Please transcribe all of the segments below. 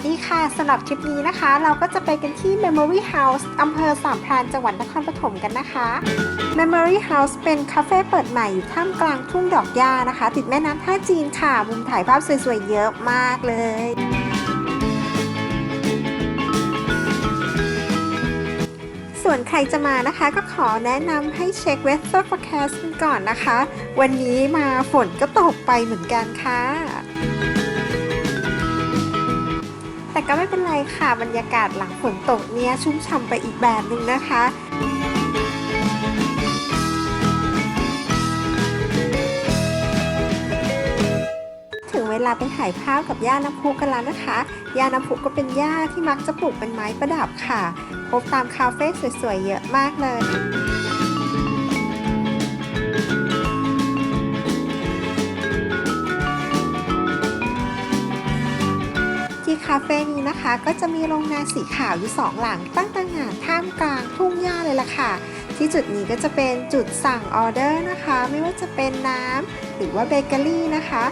วัสดีค่ะสำหรับทริปนี้นะคะ เราก็จะไปกันที่ Memory House อำเภอสามพรานจังหวัดนครปฐมกันนะคะ Memory House เป็นคาเฟ่เปิดใหม่อยู่ท่ามกลางทุ่งดอกหญ้านะคะ ติดแม่น้ำท่าจีนค่ะ มุมถ่ายภาพสวยๆเยอะมากเลยส่วนใครจะมานะคะก็ขอแนะนำให้เช็ค Weather Forecast กันก่อนนะคะ วันนี้มาฝนก็ตกไปเหมือนกันค่ะ แต่ก็ไม่เป็นไรค่ะบรรยากาศหลังฝนตกเนี่ยชุ่มฉ่ำไปอีกแบบหนึ่งนะคะถึงเวลาไปถ่ายภาพกับย่าน้ำพุกันแล้วนะคะ ย่าน้ำพุก็เป็นหญ้าที่มักจะปลูกเป็นไม้ประดับค่ะ พบตามคาเฟ่สวยๆ เยอะมากเลยาเฟ่นี้นะคะ ก็จะมีโรงงานสีขาวอยู่สองหลัง ตั้งต่างานท่ามกลางทุ่งหญ้าเลยล่ะค่ะ ที่จุดนี้ก็จะเป็นจุดสั่งออเดอร์นะคะ ไม่ว่าจะเป็นน้ำหรือว่าเบเกอรี่นะคะ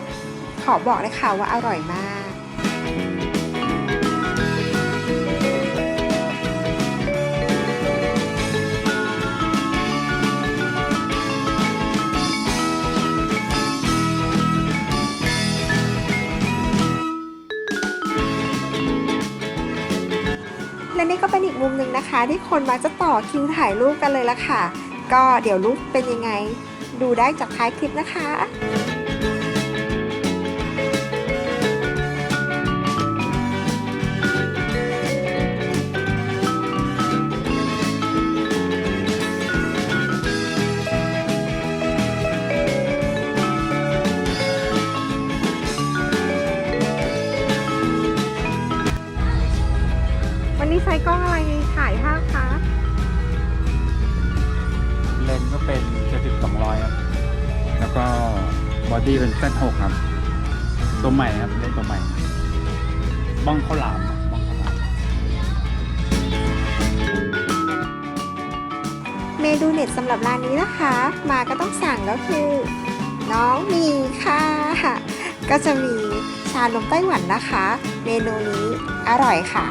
ขอบอกเลยค่ะว่าอร่อยมาก และนี่ก็เป็นอีกมุมหนึ่งนะคะ ที่คนมักจะต่อคิวถ่ายรูปกันเลยละค่ะ ก็เดี๋ยวรูปเป็นยังไง ดูได้จากท้ายคลิปนะคะ นนี้ใช้กล้องอะไรถ่ายภาพคะ เลนส์ก็เป็น70 200ครับ แล้วก็บอดี้เป็น Z6 ครับ ตัวใหม่ครับเลนส์ตัวใหม่ บ้องข้าวหลามครับบ้องข้าวหลาม เมนูเน็ตสำหรับร้านนี้นะคะ มาก็ต้องสั่งก็คือ น้องมีค่ะ ก็จะมีชานมไต้หวันนะคะ เมนูนี้อร่อยค่ะ